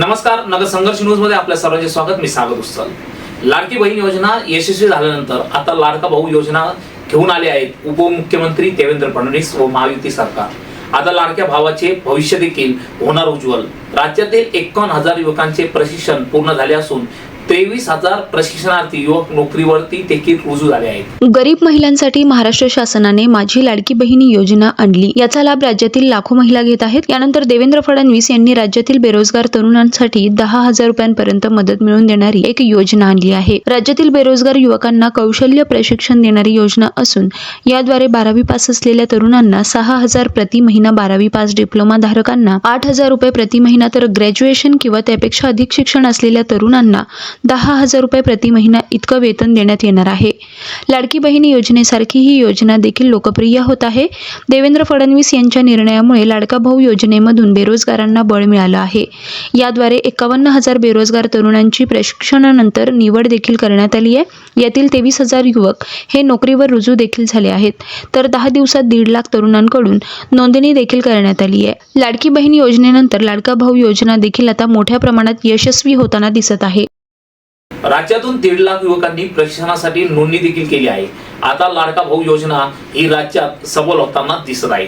नमस्कार नगर संघर्ष न्यूजमध्ये आपल्या सर्वांचे स्वागत. मी सागर उत्सल लाडकी बहीण योजना यशस्वी झाल्यानंतर आता लाडका भाऊ योजना घेऊन आले आहेत उपमुख्यमंत्री देवेंद्र फडणवीस व महायुती सरकार. आता लाडक्या भावाचे भविष्य देखील होणार उज्ज्वल. राज्यातील एकावन्न हजार युवकांचे प्रशिक्षण पूर्ण झाले असून तेवीस हजार प्रशिक्षणार्थी युवक नोकरीवरती देखील रुजू झाले आहेत. गरीब महिलांसाठी महाराष्ट्र शासनाने माझी लाडकी बहिणी योजना आणली. याचा लाभ राज्यातील लाखो महिला घेत आहेत. यानंतर देवेंद्र फडणवीस यांनी राज्यातील बेरोजगार तरुणांसाठी दहा हजार रुपयांपर्यंत मदत मिळवून देणारी एक योजना आणली आहे. राज्यातील बेरोजगार युवकांना कौशल्य प्रशिक्षण देणारी योजना असून याद्वारे बारावी पास असलेल्या तरुणांना सहा हजार प्रति महिना बारावी पास डिप्लोमा धारकांना आठ हजार रुपये प्रति महिना तर ग्रॅज्युएशन किंवा त्यापेक्षा अधिक शिक्षण असलेल्या तरुणांना दहा हजार रुपये प्रति महिना इतकं वेतन देण्यात येणार आहे. लाडकी बहिणी योजनेसारखी ही योजना देखील लोकप्रिय होत आहे. देवेंद्र फडणवीस यांच्या निर्णयामुळे लाडका भाऊ योजनेमधून बेरोजगारांना बळ मिळालं आहे. याद्वारे एकावन्न हजार बेरोजगार तरुणांची प्रशिक्षणानंतर निवड देखील करण्यात आली आहे. यातील तेवीस हजार युवक हे नोकरीवर रुजू देखील झाले आहेत. तर दहा दिवसात दीड लाख तरुणांकडून नोंदणी देखील करण्यात आली आहे. लाडकी बहीण योजनेनंतर लाडका भाऊ योजना देखील आता मोठ्या प्रमाणात यशस्वी होताना दिसत आहे. राज्यातून दीड लाख युवकांनी प्रशिक्षणासाठी नोंदणी देखील केली आहे. आता लाडका भाऊ योजना ही राज्यात सबल होताना दिसत आहे.